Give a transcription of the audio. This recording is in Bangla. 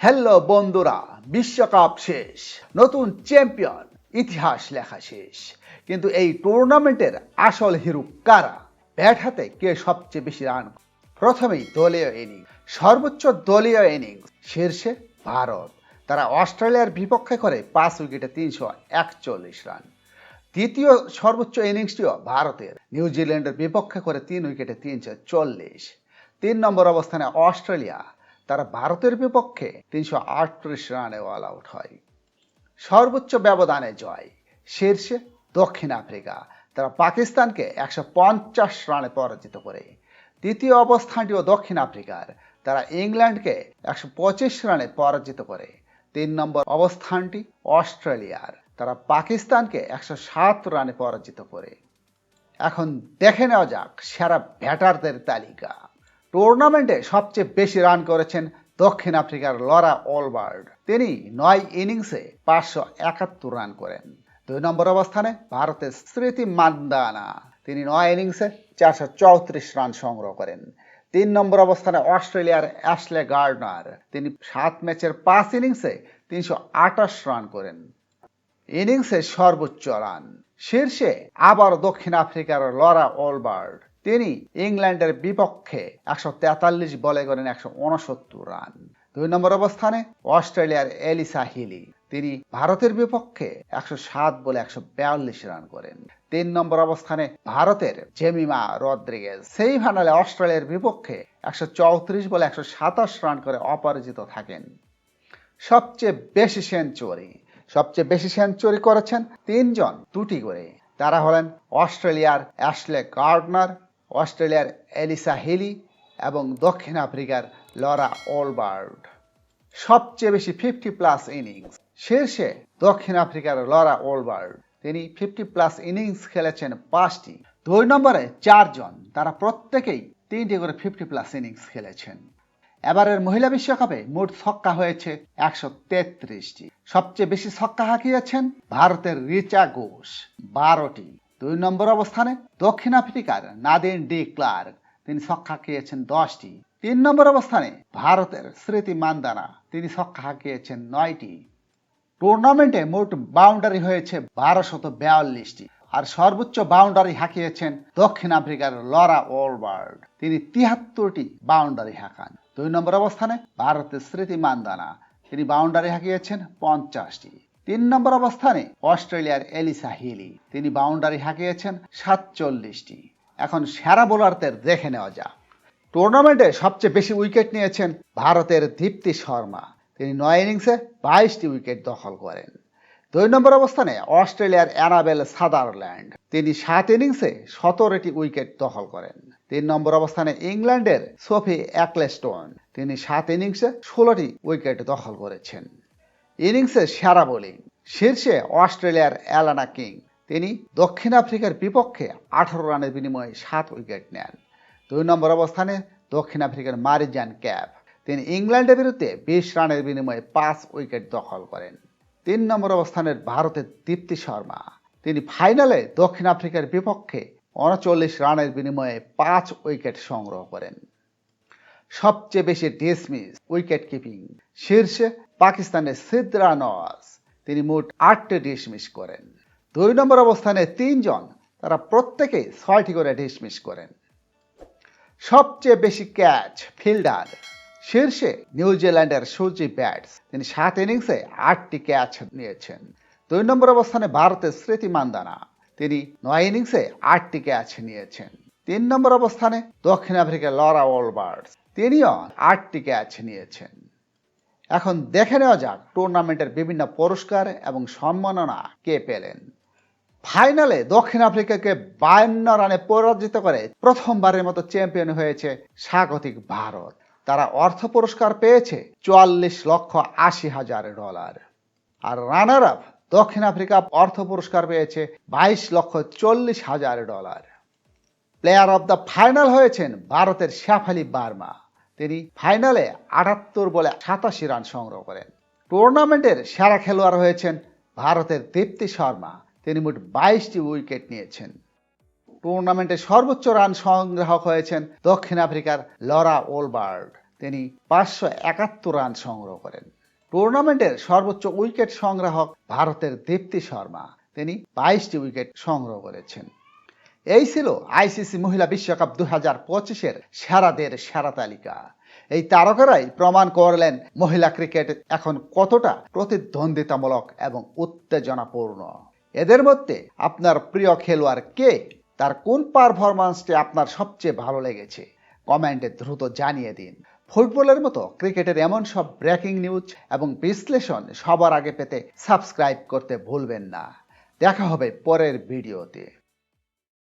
হ্যালো বন্ধুরা, বিশ্বকাপ শেষ, নতুন চ্যাম্পিয়ন, ইতিহাস লেখা শেষ। কিন্তু এই টুর্নামেন্টের আসল হিরো কারা? ব্যাট হাতে কে সবচেয়ে বেশি রান প্রথমেই দলীয় ইনিংস সর্বোচ্চ দলীয় ইনিংস শীর্ষে ভারত। তারা অস্ট্রেলিয়ার বিপক্ষে করে পাঁচ উইকেটে তিনশো একচল্লিশ রান। দ্বিতীয় সর্বোচ্চ ইনিংসটিও ভারতের নিউজিল্যান্ডের বিপক্ষে করে তিন উইকেটে তিনশো চল্লিশ। তিন নম্বর অবস্থানে অস্ট্রেলিয়া তারা ভারতের বিপক্ষে তিনশো আটত্রিশ রানে অল আউট হয়। সর্বোচ্চ ব্যবধানে জয়, শীর্ষে দক্ষিণ আফ্রিকা। তারা পাকিস্তানকে একশো পঞ্চাশ রানে পরাজিত করে। তৃতীয় অবস্থানটিও দক্ষিণ আফ্রিকার। তারা ইংল্যান্ডকে একশো পঁচিশ রানে পরাজিত করে। তিন নম্বর অবস্থানটি অস্ট্রেলিয়ার। তারা পাকিস্তানকে একশো সাত রানে পরাজিত করে। এখন দেখে নেওয়া যাক সেরা ব্যাটারদের তালিকা। টুর্নামেন্টে সবচেয়ে বেশি রান করেছেন দক্ষিণ আফ্রিকার লরা অলবার্ড তিনি নয় ইনিংসে পাঁচশো একাত্তর রান করেন। দুই নম্বর অবস্থানে ভারতের স্মৃতি মান্দানা। তিনি নয় ইনিংসে চারশো চৌত্রিশ রান সংগ্রহ করেন। তিন নম্বর অবস্থানে অস্ট্রেলিয়ার অ্যাশলে গার্ডনার। তিনি সাত ম্যাচের পাঁচ ইনিংসে তিনশো আঠাশ রান করেন। ইনিংসে সর্বোচ্চ রান শীর্ষে আবার দক্ষিণ আফ্রিকার লরা অলবার্ড তিনি ইংল্যান্ডের বিপক্ষে একশো তেতাল্লিশ বলে করেন একশো উনসত্তর রান। দুই নম্বর অবস্থানে অস্ট্রেলিয়ার এলিসা হিলি। তিনি ভারতের বিপক্ষে একশো সাত বলে একশো বিয়াল্লিশ রান করেন। তিন নম্বর অবস্থানে ভারতের জেমিমা রদ্রিগেজ। সেই ফাইনালে অস্ট্রেলিয়ার বিপক্ষে একশো চৌত্রিশ বলে একশো সাতাশ রান করে অপরাজিত থাকেন। সবচেয়ে বেশি সেঞ্চুরি। সবচেয়ে বেশি সেঞ্চুরি করেছেন তিনজন দুটি করে। তারা হলেন অস্ট্রেলিয়ার অ্যাশলে গার্ডনার অস্ট্রেলিয়ার এলিসা হিলি এবং দক্ষিণ আফ্রিকার লরা ওলবার্ড সবচেয়ে বেশি ফিফটি প্লাস ইনিংস শীর্ষে দক্ষিণ আফ্রিকার লরা ওলবার্ড তিনি ফিফটি প্লাস ইনিংস খেলেছেন পাঁচটি। দুই নম্বরে চারজন। তারা প্রত্যেকেই তিনটি করে ফিফটি প্লাস ইনিংস খেলেছেন। এবারের মহিলা বিশ্বকাপে মোট ছক্কা হয়েছে একশো তেত্রিশটি। সবচেয়ে বেশি ছক্কা হাঁকিয়েছেন ভারতের রিচা ঘোষ। বারোটি। দুই নম্বর অবস্থানে দক্ষিণ আফ্রিকার নাদিন ডি ক্লার্ক। তিনি ছক্কা হাঁকিয়েছেন দশটি। তিন নম্বর অবস্থানে ভারতের স্মৃতি মান্দানা। তিনি ছক্কা হাঁকিয়েছেন নয়টি। টুর্নামেন্টে মোট বাউন্ডারি হয়েছে বারোশত বিয়াল্লিশটি আর সর্বোচ্চ বাউন্ডারি হাঁকিয়েছেন দক্ষিণ আফ্রিকার লরা ওলবার্ড তিনি তিয়াত্তরটি বাউন্ডারি হাঁকান। দুই নম্বর অবস্থানে ভারতের স্মৃতি মান্দানা। তিনি বাউন্ডারি হাঁকিয়েছেন পঞ্চাশটি। তিন নম্বর অবস্থানে অস্ট্রেলিয়ার এলিসা হিলি। তিনি বাউন্ডারি হাঁকিয়েছেন সাতচল্লিশটি। এখন সেরা বোলারদের দেখে নেওয়া যাক। টুর্নামেন্টে সবচেয়ে বেশি উইকেট নিয়েছেন ভারতের দীপ্তি শর্মা। তিনি নয় ইনিংসে বাইশটি উইকেট দখল করেন। দুই নম্বর অবস্থানে অস্ট্রেলিয়ার অ্যানাবেল সাদারল্যান্ড। তিনি সাত ইনিংসে সতেরোটি উইকেট দখল করেন। তিন নম্বর অবস্থানে ইংল্যান্ডের সোফি অ্যাকলেস্টোন। তিনি সাত ইনিংসে ষোলোটি উইকেট দখল করেছেন। ইনিংসে সেরা বোলিং, শীর্ষে অস্ট্রেলিয়ার অ্যালানা কিং। তিনি দক্ষিণ আফ্রিকার বিপক্ষে আঠারো রানের বিনিময়ে সাত উইকেট নেন। দুই নম্বর অবস্থানে দক্ষিণ আফ্রিকার মারিজান ক্যাপ তিনি ইংল্যান্ডের বিরুদ্ধে বিশ রানের বিনিময়ে পাঁচ উইকেট দখল করেন। তিন নম্বর অবস্থানের ভারতের দীপ্তি শর্মা। তিনি ফাইনালে দক্ষিণ আফ্রিকার বিপক্ষে উনচল্লিশ রানের বিনিময়ে পাঁচ উইকেট সংগ্রহ করেন। সবচেয়ে বেশি ডিসমিস উইকেট কিপিং। শীর্ষে পাকিস্তানের সিদ্রা নওয়াজ, তিনি মোট আটটি ডিসমিস করেন। দুই নম্বর অবস্থানে তিনজন, তারা প্রত্যেকেই ছয়টি করে ডিসমিস করেন। সবচেয়ে বেশি ক্যাচ ফিল্ডার, শীর্ষে নিউজিল্যান্ডের সুজি ব্যাটস, তিনি সাত ইনিংসে আটটি ক্যাচ নিয়েছেন। দুই নম্বর অবস্থানে ভারতের স্মৃতি মান্দানা, তিনি নয় ইনিংসে আটটি ক্যাচ নিয়েছেন। তিন নম্বর অবস্থানে দক্ষিণ আফ্রিকার লরা ওলবার্ডস তিনিও আটটি ক্যাচ নিয়েছেন। এখন দেখে নেওয়া যাক টুর্নামেন্টের বিভিন্ন পুরস্কার এবং সম্মাননা কে পেলেন। ফাইনালে দক্ষিণ আফ্রিকাকে বায়ান্ন রানে পরাজিত করে প্রথমবারের মতো চ্যাম্পিয়ন হয়েছে স্বাগতিক ভারত। তারা অর্থ পুরস্কার পেয়েছে চুয়াল্লিশ লক্ষ আশি হাজার ডলার। আর রানার আপ দক্ষিণ আফ্রিকা অর্থ পুরস্কার পেয়েছে বাইশ লক্ষ চল্লিশ হাজার dollar. Player of the final হয়েছেন ভারতের শেফালি বার্মা। তিনি ফাইনালে আটাত্তর বলে সাতাশি রান সংগ্রহ করেন। টুর্নামেন্টের সেরা খেলোয়াড় হয়েছেন ভারতের দীপ্তি শর্মা। তিনি মোট বাইশটি উইকেট নিয়েছেন। টুর্নামেন্টে সর্বোচ্চ রান সংগ্রাহক হয়েছেন দক্ষিণ আফ্রিকার লরা ওলবার্ড তিনি পাঁচশো একাত্তর রান সংগ্রহ করেন। টুর্নামেন্টের সর্বোচ্চ উইকেট সংগ্রাহক ভারতের দীপ্তি শর্মা। তিনি বাইশটি উইকেট সংগ্রহ করেছেন। এই ছিল আইসিসি মহিলা বিশ্বকাপ দু হাজার পঁচিশের সেরাদের সেরা তালিকা। এই তারকারাই প্রমাণ করলেন মহিলা ক্রিকেট এখন কতটা প্রতিদ্বন্দ্বিতামূলক এবং উত্তেজনাপূর্ণ। এদের মধ্যে আপনার প্রিয় খেলোয়াড় কে? তার কোন পারফরম্যান্সটি আপনার সবচেয়ে ভালো লেগেছে? কমেন্টে দ্রুত জানিয়ে দিন। ফুটবলের মতো ক্রিকেটের এমন সব ব্রেকিং নিউজ এবং বিশ্লেষণ সবার আগে পেতে সাবস্ক্রাইব করতে ভুলবেন না। দেখা হবে পরের ভিডিওতে।